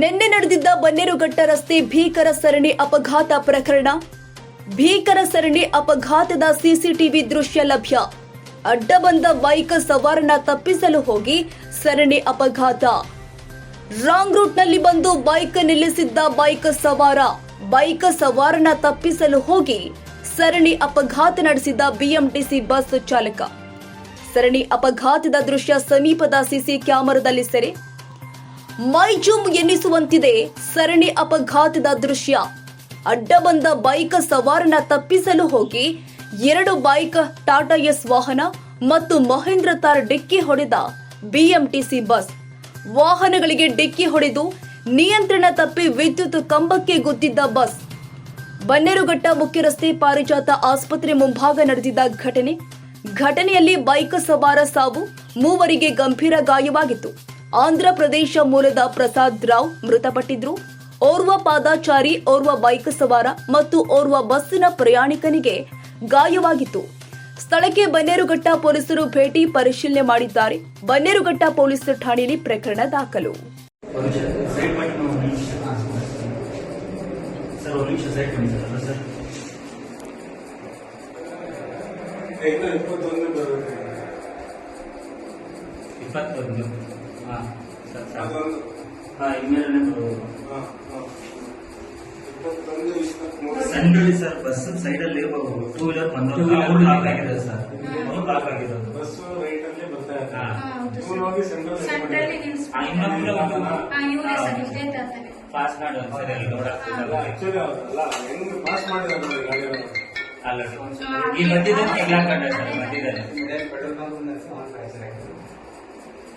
ನಿನ್ನೆ ನಡೆದಿದ್ದ ಬನ್ನೇರುಘಟ್ಟ ರಸ್ತೆ ಭೀಕರ ಸರಣಿ ಅಪಘಾತ ಪ್ರಕರಣ. ಭೀಕರ ಸರಣಿ ಅಪಘಾತದ ಸಿಸಿಟಿವಿ ದೃಶ್ಯ ಲಭ್ಯ. ಅಡ್ಡ ಬಂದ ಬೈಕ್ ಸವಾರನ ತಪ್ಪಿಸಲು ಹೋಗಿ ಸರಣಿ ಅಪಘಾತ. ರಾಂಗ್ ರೂಟ್ನಲ್ಲಿ ಬಂದು ಬೈಕ್ ನಿಲ್ಲಿಸಿದ್ದ ಬೈಕ್ ಸವಾರ. ಬೈಕ್ ಸವಾರನ ತಪ್ಪಿಸಲು ಹೋಗಿ ಸರಣಿ ಅಪಘಾತ ನಡೆಸಿದ ಬಿಎಂಟಿಸಿ ಬಸ್ ಚಾಲಕ. ಸರಣಿ ಅಪಘಾತದ ದೃಶ್ಯ ಸಮೀಪದ ಸಿಸಿ ಕ್ಯಾಮರಾದಲ್ಲಿ ಸೆರೆ. ಮೈಜುಮ್ ಎನ್ನಿಸುವಂತಿದೆ ಸರಣಿ ಅಪಘಾತದ ದೃಶ್ಯ. ಅಡ್ಡ ಬಂದ ಬೈಕ್ ಸವಾರನ ತಪ್ಪಿಸಲು ಹೋಗಿ ಎರಡು ಬೈಕ್, ಟಾಟಾ ಎಸ್ ವಾಹನ ಮತ್ತು ಮಹೇಂದ್ರ ತಾರ್ ಡಿಕ್ಕಿ ಹೊಡೆದ ಬಿಎಂಟಿಸಿ ಬಸ್. ವಾಹನಗಳಿಗೆ ಡಿಕ್ಕಿ ಹೊಡೆದು ನಿಯಂತ್ರಣ ತಪ್ಪಿ ವಿದ್ಯುತ್ ಕಂಬಕ್ಕೆ ಗುದ್ದಿದ್ದ ಬಸ್. ಬನ್ನೇರುಘಟ್ಟ ಮುಖ್ಯ ರಸ್ತೆ ಪಾರಿಜಾತ ಆಸ್ಪತ್ರೆ ಮುಂಭಾಗ ನಡೆದಿದ್ದ ಘಟನೆ. ಘಟನೆಯಲ್ಲಿ ಬೈಕ್ ಸವಾರ ಸಾವು ಮೂವರಿಗೆ ಗಂಭೀರ ಗಾಯವಾಗಿತ್ತು. ಆಂಧ್ರ ಪ್ರದೇಶ ಮೂಲದ ಪ್ರಸಾದ್ ರಾವ್ ಮೃತಪಟ್ಟಿದ್ರು. ಓರ್ವ ಪಾದಾಚಾರಿ ಓರ್ವ ಬೈಕ್ ಸವಾರ ಮತ್ತು ಓರ್ವ ಬಸ್ಸಿನ ಪ್ರಯಾಣಿಕನಿಗೆ ಗಾಯವಾಗಿತ್ತು. ಸ್ಥಳಕ್ಕೆ ಬನ್ನೇರುಘಟ್ಟ ಪೊಲೀಸರು ಭೇಟಿ ಪರಿಶೀಲನೆ ಮಾಡಿದ್ದಾರೆ. ಬನ್ನೇರುಘಟ್ಟ ಪೊಲೀಸ್ ಠಾಣೆಯಲ್ಲಿ ಪ್ರಕರಣ ದಾಖಲು. ಇಪ್ಪತ್ತೊಂದು ಹಾಂ ಹಾಂ. ಇಪ್ಪತ್ತೊಂದು ಇಪ್ಪತ್ಮೂರು ಸೆಂಟ್ರಲ್ಲಿ ಸರ್ ಬಸ್ ಸೈಡಲ್ಲಿ ಟೂ ವೀಲರ್ ಬಂದವರು ಲಾಕ್ ಆಗಿದೆ ಸರ್. ಅವ್ರು ಲಾಕ್ ಆಗಿರೋದು ಬಸ್ಸು ರೈಟ್ ಅಲ್ಲಿ ಬರ್ತಾ ಇದೆ. ಹೋಗಿ ಸೆಂಟ್ರಲ್ ಆ, ಇನ್ನೊಂದು ಒಂದು. ಪಾಸ್ ಮಾಡಿ ಒಂದು ಸರಿ ಅಲ್ಲಿ ನೋಡಕ್ ಅಲ್ಲ ಆಕ್ಚುಲಿ ಅಲ್ಲ ಹೆಂಗ್ ಪಾಸ್ ಮಾಡಿದಾರೆ ನೋಡಿ ಅಲ್ಲ ಈ ಮಧ್ಯದಲ್ಲಿ ಎಲ್ಲ ಕಂಡ ಸರ್ ಮಧ್ಯದಲ್ಲಿ.